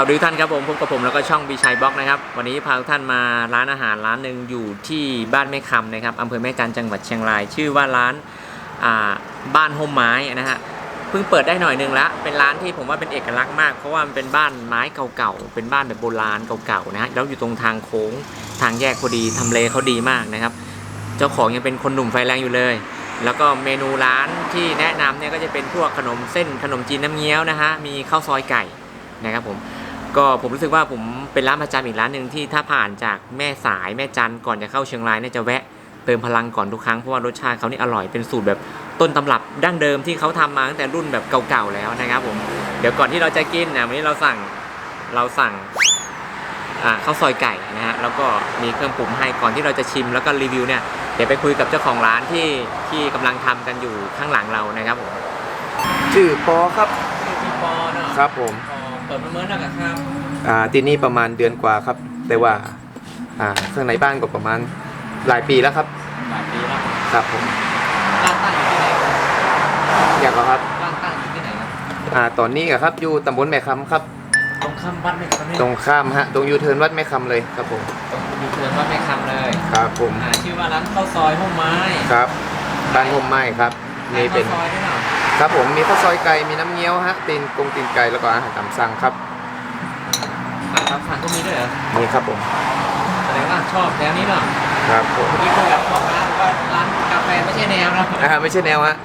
สวัสดีทุกท่านครับผมพบกับผมแล้วก็ช่องบีชัยบล็อกนะครับ วันนี้พาทุกท่านมาร้านอาหารร้านหนึ่งอยู่ที่บ้านแม่คำนะครับอำเภอแม่จันทร์จังหวัดเชียงราย ชื่อว่าร้านบ้านโฮมไม้นะฮะเพิ่งเปิดได้หน่อยหนึงละเป็นร้านที่ผมว่าเป็นเอกลักษณ์มาก เพราะว่ามันเป็นบ้านไม้เก่าๆเป็นบ้านแบบโบราณเก่าๆนะฮะแล้วอยู่ตรงทางโค้งทางแยกพอดีทำเลเขาดีมากนะครับ เจ้าของยังเป็นคนหนุ่มไฟแรงอยู่เลย แล้วก็เมนูร้านที่แนะนำเนี่ยก็จะเป็นพวกขนมเส้นขนมจีนน้ำเงี้ยวนะฮะมีข้าวซอยไก่นะครับผม ก็ผมรู้สึกว่าผมเป็นร้านประจำอีกร้านหนึ่งที่ถ้าผ่านจากแม่สายแม่จันทร์ก่อนจะเข้าเชียงรายเนี่ยจะแวะเติมพลังก่อนทุกครั้งเพราะว่ารสชาติเขานี่อร่อยเป็นสูตรแบบต้นตำรับดั้งเดิมที่เขาทำมาตั้งแต่รุ่นแบบเก่าๆแล้วนะครับผมเดี๋ยวก่อนที่เราจะกินนะวันนี้เราสั่งเราสั่งอ่าข้าวซอยไก่นะฮะแล้วก็มีเครื่องปรุงให้ก่อนที่เราจะชิมแล้วก็รีวิวเนี่ยเดี๋ยวไปคุยกับเจ้าของร้านที่ที่กำลังทำกันอยู่ข้างหลังเรานะครับผมชื่อปอครับพี่ปอเนาะครับผม เปิดมาเมื่อไหร่ครับอ่าที่นี่ประมาณเดือนกว่าครับ แต่ว่าอ่าข้างในบ้านก็ประมาณหลายปีแล้วครับหลายปีแล้วครับผมร้านตั้งอยู่ที่ไหนครับอยากเหรอครับร้านตั้งอยู่ที่ไหนครับอ่าตอนนี้อะครับอยู่ตำบลแม่คำครับ ตรงข้ามวัดแม่คำเนี่ยตรงข้ามฮะตรงยูเทิร์นวัดแม่คำเลยครับผมตรงยูเทิร์นวัดแม่คำเลยครับผมอ่าชื่อว่าร้านข้าวซอยห้องไม้ครับบ้านห่มไม้ครับมีเป็นข้าวซอยด้วยเนาะ ครับผมมีข้าวซอยไก่มีน้ำเงี้ยวฮะตีนกงตีนไก่แล้วก็อาหารตามสั่งครับอาหารสั่งก็มีด้วยเหรอนี่ครับผมแสดงว่าชอบแนวนี้เนาะครับผมเมื่อกี้คุยกับของร้านว่าร้านกาแฟไม่ใช่แนวเนาะอ่าไม่ใช่แนวฮะ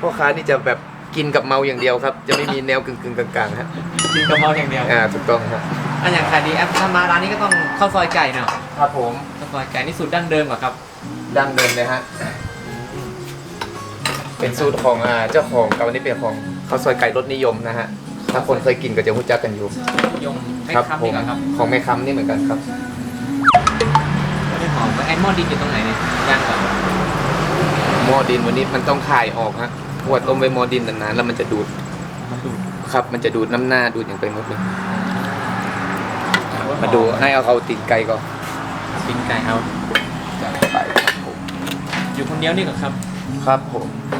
พ่อค้านี่จะแบบกินกับเมาอย่างเดียวครับ จะไม่มีแนวกึ่งกึ่งๆกลางๆฮะกินกะเพราอย่างเดียวอ่าถูกต้องฮะอันอย่างขายดีแอปถ้ามาร้านนี้ก็ต้องข้าวซอยไก่เนาะครับผมข้าวซอยไก่นี่สูตรดั้งเดิมกว่าครับดั้งเดิมเลยฮะ เป็นสูตรของอ่าเจ้าของกับวันนี้เป็นของข้าวซอยไก่รสนิยมนะฮะถ้าคนเคยกินก็จะรู้จักกันอยู่ยมไม่ครับคำผนี่มก่อนครับของแม่คำนี่เหมือนกันครับ ไม่หอมไอ้หม้อดินอยู่ตรงไหนเนี่ยย่างก่อนหม้อดินวันนี้มันต้องคายออกฮะเพราะวดต้มไว้หม้อดินนานๆแล้วมันจะดูด มันดูดครับ มันจะดูดน้ำหน้าดูดอย่างไปหมดเลย มาดูให้เอาเขาตีนไก่ก่อนปิ้งไก่เอาจัดไปครับผมอยู่คนเดียวนี่ก่อนครับ ครับผมที่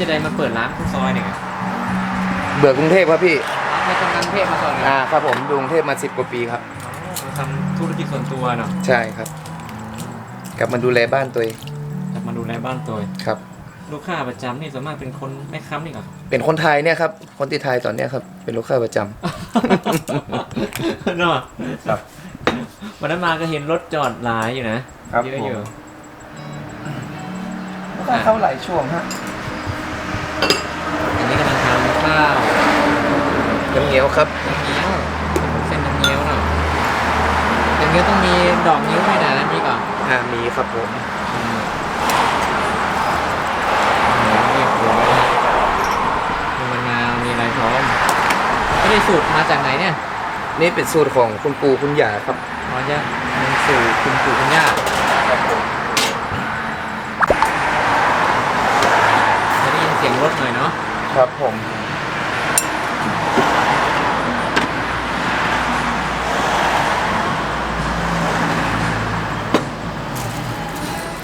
จะได้มาเปิดร้านข้าวซอยเนี่ยเบื่อกรุงเทพครับพี่ไม่ต้องการเทพมาก่อนเลยอ่าครับผมดูกรุงเทพมาสิบกว่าปีครับ มาทำธุรกิจส่วนตัวเนาะใช่ครับ กลับมาดูแลบ้านตัวเองจะมาดูแลบ้านตัวครับ ลูกค้าประจำนี่ส่วนมากเป็นคนแม่ค้ำนี่ก่อนเป็นคนไทยเนี่ยครับคนที่ไทยตอนเนี้ยครับเป็นลูกค้าประจำ เนาะครับวันนั้นมาก็เห็นรถจอดหลายอยู่นะครับเยอะอยู่ ก็เข้าหลายช่วงฮะ อันนี้กำลังทำข้าวน้ำเงี้ยวครับน้ำเงี้ยวเส้นน้ำเงี้ยวเนาะน้ำเงี้ยวต้องมีดอกนิ้วด้วยนะมีก่อนอ่ามีครับผมอืมเรียบร้อยมีมะนาวมีอะไรพร้อมไม่ได้สูตรมาจากไหนเนี่ย นี่เป็นสูตรของคุณปู่คุณย่าครับอ๋อจะมันสู่คุณปู่คุณย่าครับผม ได้ยินเสียงรถหน่อยเนาะครับผม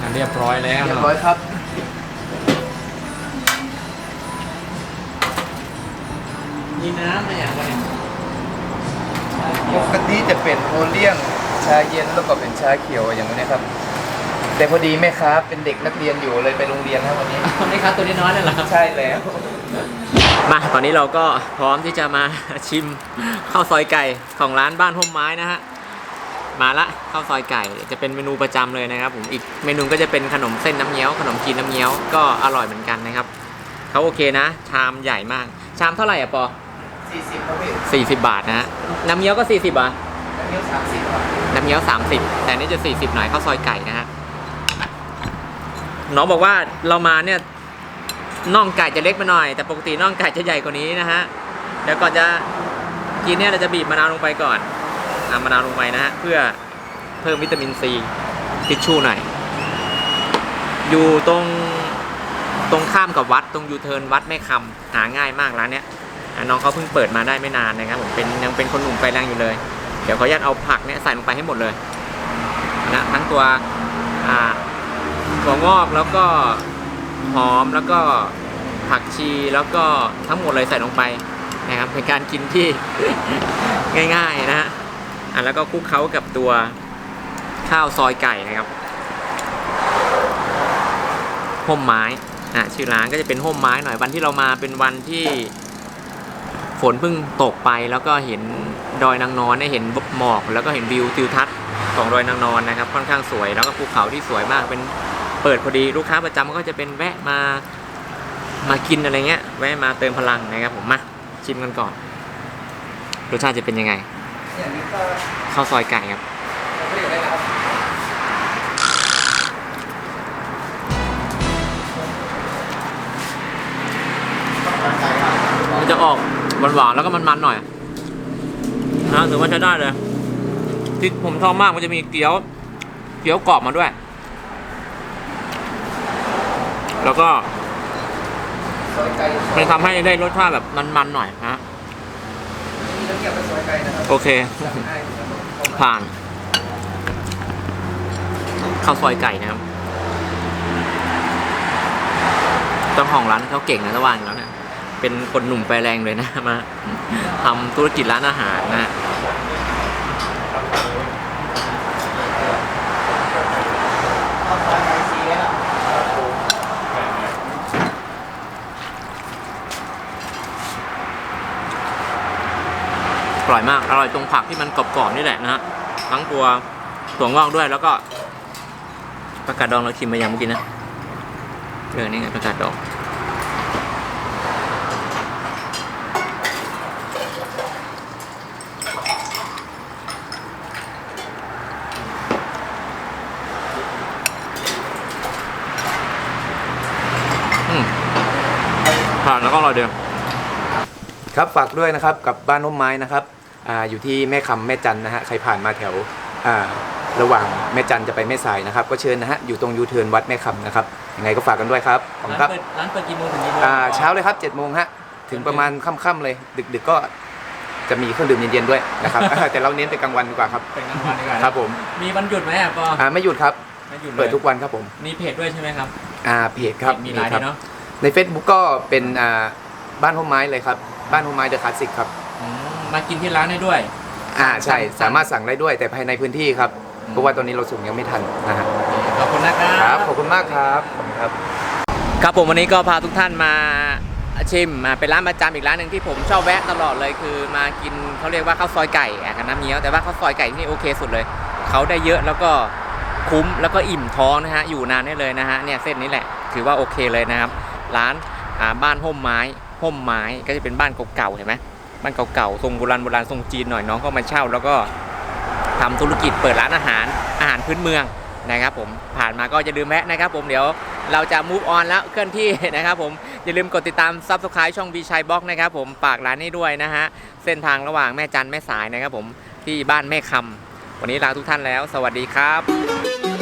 อะเรียบร้อยแล้วเรียบเนาะร้อยครับมีน้ำอะไรอย่างไรเนี่ยปกติจะเป็นโอเลี้ยงชาเย็นแล้วก็เป็นชาเขียวอย่างนี้ครับ แต่พอดีแม่ค้าเป็นเด็กนักเรียนอยู่เลยไปโรงเรียนครับวันนี้ คนนี้ครับตัวน้อยๆนั่นแหละครับ ใช่แล้ว มาตอนนี้เราก็พร้อมที่จะมาชิมข้าวซอยไก่ของร้านบ้านห่มไม้นะฮะ มาละข้าวซอยไก่จะเป็นเมนูประจำเลยนะครับผมอีกเมนูก็จะเป็นขนมเส้นน้ำเงี้ยวขนมจีนน้ำเงี้ยวก็อร่อยเหมือนกันนะครับเขาโอเคนะ ชามใหญ่มาก ชามเท่าไหร่อะปอ40ครับพี่40 บาทนะฮะน้ำเงี้ยวก็ 40บาท น้ำเงี้ยว30ครับน้ำเงี้ยว 30 แต่อันนี่จะ 40 หน่อยข้าวซอยไก่นะฮะ น้องบอกว่าเรามาเนี่ยน่องไก่จะเล็กไปหน่อย แต่ปกติน่องไก่จะใหญ่กว่านี้นะฮะเดี๋ยวก่อนจะกินเนี่ยเราจะบีบมะนาวลงไปก่อนอ่ามะนาวลงไปนะฮะเพื่อเพิ่มวิตามินซีทิชชู่หน่อยอยู่ตรงตรงข้ามกับวัดตรงยูเทิร์นวัดแม่คำหาง่ายมากร้านเนี้ยน้องเขาเพิ่งเปิดมาได้ไม่นานนะครับผมเป็นยังเป็นคนหนุ่มไฟแรงอยู่เลย เดี๋ยวขออนุญาตเอาผักเนี่ยใส่ลงไปให้หมดเลยนะทั้งตัวอ่า ถั่วงอกแล้วก็หอมแล้วก็ผักชีแล้วก็ทั้งหมดเลยใส่ลงไปนะครับเป็นการกินที่ ง่าย ๆนะฮะอะแล้วก็คลุกเคล้ากับตัวข้าวซอยไก่นะครับห่มไม้อะชื่อร้านก็จะเป็นห่มไม้หน่อยวันที่เรามาเป็นวันที่ฝนเพิ่งตกไปแล้วก็เห็นดอยนางนอนได้เห็นหมอก แล้วก็เห็นวิวทิวทัศน์ของดอยนางนอนนะครับ ค่อนข้างสวยแล้วก็ภูเขาที่สวยมากเป็น เปิดพอดีลูกค้าประจำก็จะเป็นแวะมามากินอะไรเงี้ยแวะมาเติมพลังนะครับผมมาชิมกันก่อนรสชาติจะเป็นยังไงอย่างนี้ก็ข้าวซอยไก่ครับมันจะออกหวานๆแล้วก็มันๆหน่อยนะถือว่าใช้ได้เลยที่ผมชอบมากมันจะมีเกี๊ยว เกี๊ยวกรอบมาด้วย แล้วก็ซอยไก่มันทำให้ได้รสชาติแบบมันๆหน่อยนะมีน้ำเกี่ยวกับซอยไก่นะครับโอเค สั่งให้ครับผมผ่านข้าวซอยไก่นะครับเจ้าของร้านเขาเก่งนะระหว่างแล้วเนี่ยเป็นคนหนุ่มไฟแรงเลยนะ มาทำธุรกิจร้านอาหารนะ เอาซอยไก่สีเลยครับ อร่อยมาก อร่อยตรงผักที่มันกรอบๆนี่แหละนะฮะ ทั้งตัวถั่วงอกด้วยแล้วก็ประกาศดองเราชิมมายังเมื่อกี้นะเออนี่ไงประกาศดองผ่านแล้วก็อร่อยเดียวครับฝากด้วยนะครับกับบ้านร่มไม้นะครับ อ่าอยู่ที่แม่คำแม่จันนะฮะใครผ่านมาแถวอ่าระหว่างแม่จันจะไปแม่สายนะครับ ก็เชิญนะฮะอยู่ตรงยูเทิร์นวัดแม่คำนะครับยังไงก็ฝากกันด้วยครับขอบคุณครับร้านเปิดกี่โมงถึงกี่โมงอ่าเช้าเลยครับ7จ็ดโมงฮะถึงประมาณค่ำๆเลย ดึกๆก็จะมีเครื่องดื่มเย็นๆด้วยนะครับ แต่เราเน้นไปกลางวันดีกว่าครับเป็นกลางวันดีกว่านะครับผมมีวันหยุดไหมอะปออ่าไม่หยุดครับไม่หยุดเลยเปิดทุกวันครับผมมีเพจด้วยใช่ไหมครับอ่าเพจครับมีหลายครัดีเนาะใน Facebook ก็เป็นอ่าบ้านร่มไม้เลยครับบ้านร่มไม้เดอะคลาสสิกครับอื มมากินที่ร้านได้ด้วย อ่าใช่สั่งสามารถสั่งได้ด้วยแต่ภายในพื้นที่ครับอืม เพราะว่าตอนนี้เราส่งยังไม่ทันนะฮะขอบคุณนะครั ครับขอบคุณมากครับขอบคุณครับ ครับผมวันนี้ก็พาทุกท่านมาชิมมาเป็นร้านประจำอีกร้านหนึ่งที่ผมชอบแวะตลอดเลยคือมากินเขาเรียกว่าข้าวซอยไก่อะกับน้ำเงี้ยวแต่ว่าข้าวซอยไก่ที่นี่โอเคสุดเลยเขาได้เยอะแล้วก็คุ้มแล้วก็อิ่มท้องนะฮะอยู่นานได้เลยนะฮะเนี่ยเส้นนี้แหละถือว่าโอเคเลยนะครับ ร้านอ่าบ้านห่มไม้ห่มไม้ก็จะเป็นบ้านเก่าๆเห็นไหม บ้านเก่าๆทรงโบราณโบราณทรงจีนหน่อยน้องก็มาเช่า แล้วก็ทำธุรกิจเปิดร้านอาหารอาหารพื้นเมืองนะครับผมผ่านมาก็อย่าลืมแวะนะครับผมเดี๋ยวเราจะ move on แล้วเคลื่อนที่นะครับผมอย่าลืมกดติดตาม subscribe ช่องบีชัยบล็อกนะครับผมฝากร้านนี้ด้วยนะฮะเส้นทางระหว่างแม่จันแม่สายนะครับผมที่บ้านแม่คำวันนี้ลาทุกท่านแล้ว สวัสดีครับ